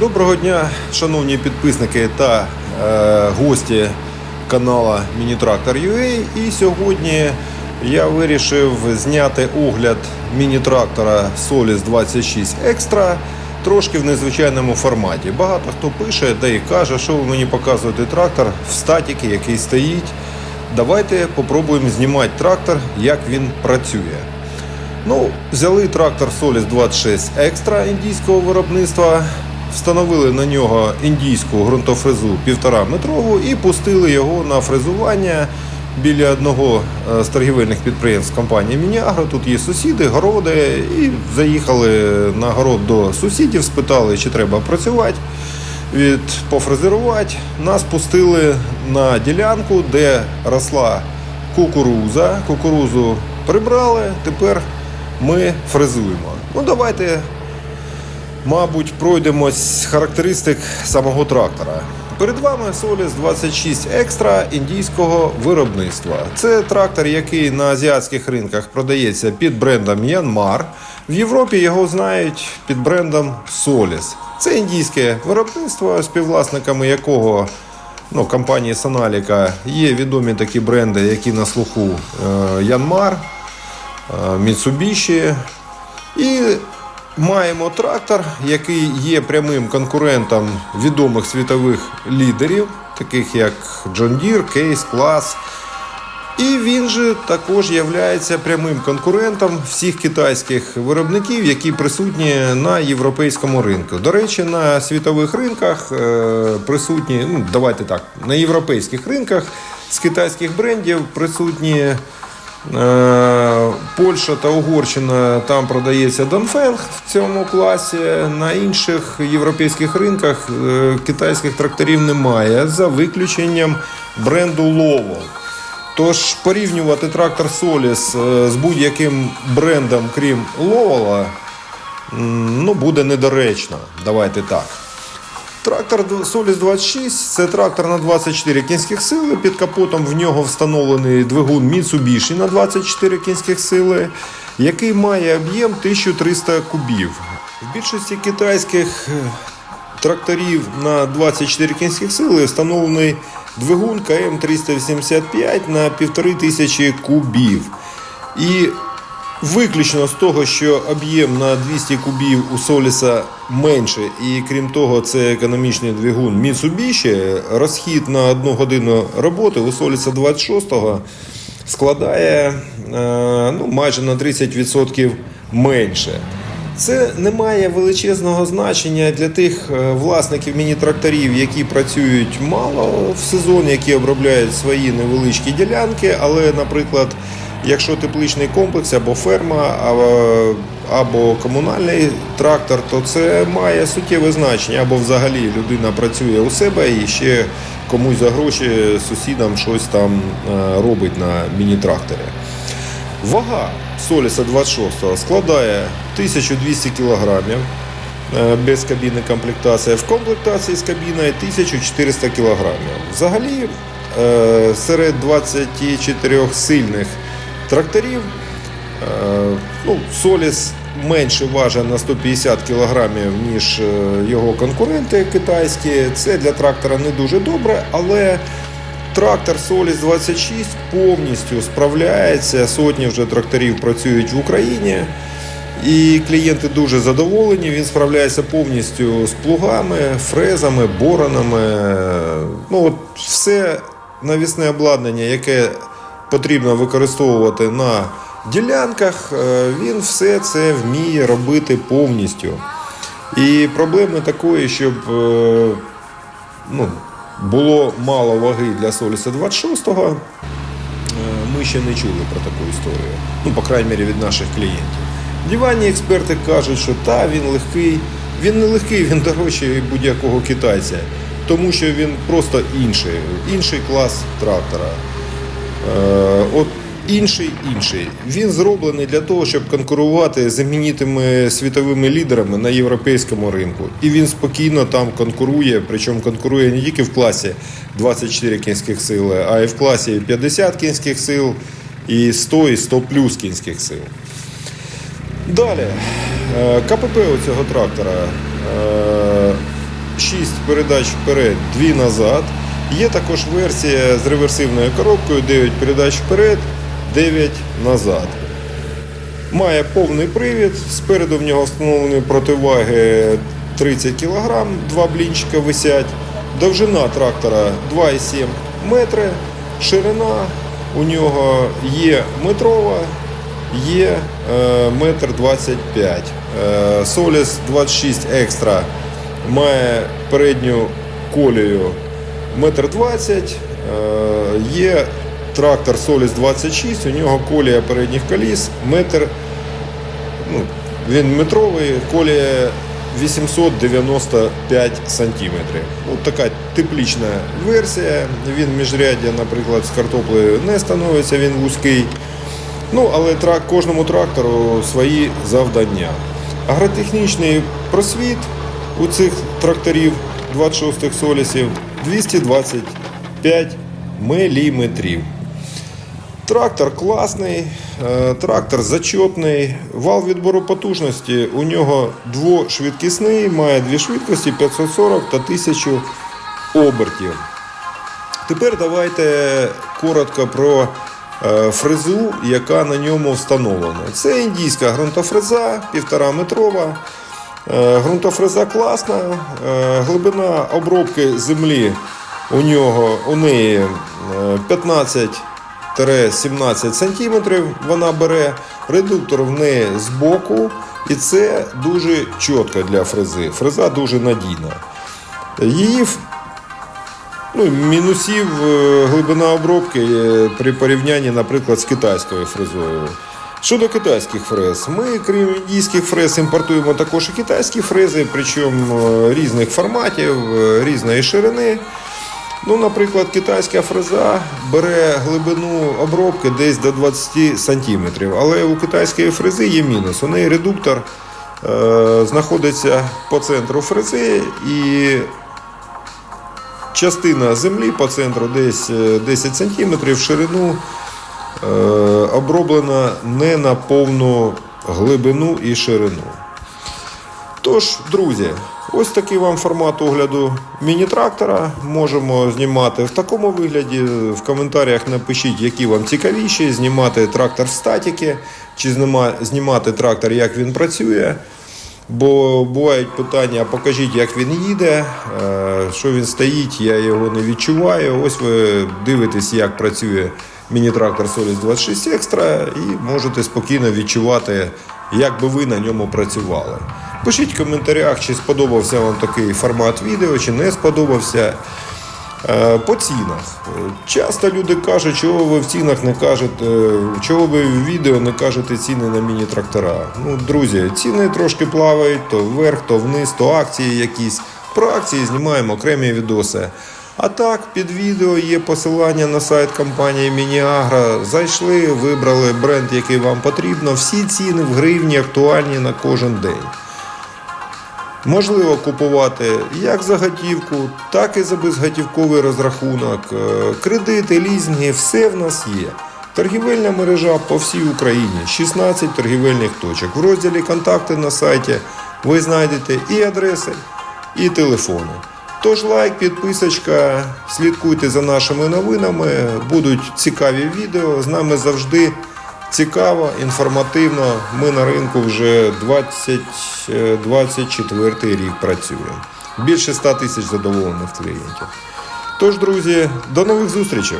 Доброго дня, шановні підписники та е, гості канала Мінітрактор UA. І сьогодні я вирішив зняти огляд міні-трактора Solis 26 Extra трошки в незвичайному форматі. Багато хто пише та і каже, що ви мені показуєте трактор в статіки, який стоїть. Давайте попробуємо знімати трактор, як він працює. Ну, взяли трактор Solis 26 Extra індійського виробництва, встановили на нього індійську ґрунтофрезу 1,5 метрову і пустили його на фрезування біля одного е, з торгівельних підприємств компанії Мініагро. Тут є сусіди, городи, і заїхали на город до сусідів, спитали, чи треба працювати. Від пофрезерувати нас пустили на ділянку, де росла кукуруза. Кукурузу прибрали, тепер ми фрезуємо. Ну, давайте, мабуть, пройдемось характеристик самого трактора. Перед вами Solis 26 Extra індійського виробництва. Це трактор, який на азіатських ринках продається під брендом Янмар. В Європі його знають під брендом Solis. Це індійське виробництво, співвласниками якого ну, компанії Sonalica є відомі такі бренди, які на слуху е, Янмар, е, Mitsubishi. І маємо трактор, який є прямим конкурентом відомих світових лідерів, таких як John Deere, Case, Class. І він же також є прямим конкурентом всіх китайських виробників, які присутні на європейському ринку. До речі, на світових ринках е, присутні, ну давайте так, на європейських ринках з китайських брендів присутні. Е, Польща та Угорщина там продається Донфенг в цьому класі. На інших європейських ринках е, китайських тракторів немає за виключенням бренду Lowell. Тож порівнювати трактор Solis е, з будь-яким брендом, крім м, ну, буде недоречно. Давайте так. Трактор Solis 26 це трактор на 24 кінських сили. Під капотом в нього встановлений двигун Mitsubishi на 24 кінських сили, який має об'єм 1300 кубів. В більшості китайських е, тракторів на 24 кінських сили встановлений двигун КМ385 на 1500 кубів. І Виключно з того, що об'єм на 200 кубів у Соліса менше, і крім того, це економічний двигун Mitsubishi, розхід на одну годину роботи у Соліса 26-го складає е, ну, майже на 30% менше. Це не має величезного значення для тих е, власників міні-тракторів, які працюють мало в сезон, які обробляють свої невеличкі ділянки, але, наприклад, Якщо тепличний комплекс або ферма, або, комунальний трактор, то це має суттєве значення. Або взагалі людина працює у себе і ще комусь за гроші сусідам щось там е, робить на міні-тракторі. Вага Соліса 26 складає 1200 кг без кабіни комплектація. В комплектації з кабіною 1400 кг. Взагалі е, серед 24 сильних тракторів. Е, Ну, Соліс менше важить на 150 кг, ніж е, його конкуренти китайські. Це для трактора не дуже добре, але трактор Соліс 26 повністю справляється. Сотні вже тракторів працюють в Україні. І клієнти дуже задоволені. Він справляється повністю з плугами, фрезами, боронами. Ну, от Все навісне обладнання, яке потрібно використовувати на ділянках, е, він все це вміє робити повністю. І проблеми такої, щоб е, ну, було мало ваги для Соліса 26-го, е, ми ще не чули про таку історію. Ну, по крайній мірі, від наших клієнтів. Диванні експерти кажуть, що та, він легкий. Він не легкий, він дорожчий будь-якого китайця, тому що він просто інший, інший клас трактора. Е, От інший інший. Він зроблений для того, щоб конкурувати з іменітими світовими лідерами на європейському ринку. І він спокійно там конкурує, причому конкурує не тільки в класі 24 кінських сили, а й в класі 50 кінських сил і 100 і 100 плюс кінських сил. Далі, е, КПП у цього трактора. Е, 6 передач вперед, 2 назад. Є також версія з реверсивною коробкою 9 передач вперед, 9 назад. Має повний привід, спереду в нього встановлені противаги 30 кг, два блінчика висять. Довжина трактора 2,7 метри, ширина у нього є метрова, є е, метр 25. Е, 26 екстра має передню колію метр 20. Е, є трактор Solis 26, у нього колія передніх коліс метр ну, він метровий, колія 895 сантиметрів. Ну, така теплічна версія. Він міжряддя, наприклад, з картоплею не становиться, він вузький. Ну, але трак, кожному трактору свої завдання. Агротехнічний просвіт у цих тракторів 26-х солісів 225 міліметрів. Трактор класний, е, трактор зачетний. Вал відбору потужності у нього двошвидкісний, має дві швидкості 540 та 1000 обертів. Тепер давайте коротко про е, фрезу, яка на ньому встановлена. Це індійська ґрунтофреза, 1,5 метрова. Е, Ґрунтофреза класна, е, глибина обробки землі у нього у неї е, 15-17 см вона бере. Редуктор в неї збоку, і це дуже чітко для фрези. Фреза дуже надійна. Її Ну, мінусів е, глибина обробки е, при порівнянні, наприклад, з китайською фрезою. Щодо китайських фрез, ми, крім індійських фрез, імпортуємо також і китайські фрези, причому е, різних форматів, е, різної ширини. Ну, наприклад, китайська фреза бере глибину обробки десь до 20 см. Але у китайської фрези є мінус. У неї редуктор е, знаходиться по центру фрези і частина землі по центру десь е, 10 см в ширину е, оброблена не на повну глибину і ширину. Тож, друзі, ось такий вам формат огляду міні-трактора. Можемо знімати в такому вигляді. В коментарях напишіть, які вам цікавіші, знімати трактор статіки, чи знімати трактор, як він працює. Бо бувають питання, покажіть, як він їде, е, що він стоїть, я його не відчуваю. Ось ви дивитесь, як працює міні-трактор Solis 26 Extra і можете спокійно відчувати, як би ви на ньому працювали. Пишіть в коментарях, чи сподобався вам такий формат відео, чи не сподобався. Е, По цінах. Часто люди кажуть, чого ви в цінах не кажете, чого ви в відео не кажете ціни на міні-трактора. Ну, друзі, ціни трошки плавають, то вверх, то вниз, то акції якісь. Про акції знімаємо окремі відоси. А так, під відео є посилання на сайт компанії Мініагра. Зайшли, вибрали бренд, який вам потрібно. Всі ціни в гривні актуальні на кожен день. Можливо купувати як за готівку, так і за безготівковий розрахунок. Е, Кредити, лізинги, все в нас є. Торгівельна мережа по всій Україні, 16 торгівельних точок. В розділі Контакти на сайті ви знайдете і адреси, і телефони. Тож лайк, підписочка, слідкуйте за нашими новинами, будуть цікаві відео. З нами завжди цікаво, інформативно. Ми на ринку вже 20, е, 24 рік працюємо. Більше 100 тисяч задоволених клієнтів. Тож, друзі, до нових зустрічей!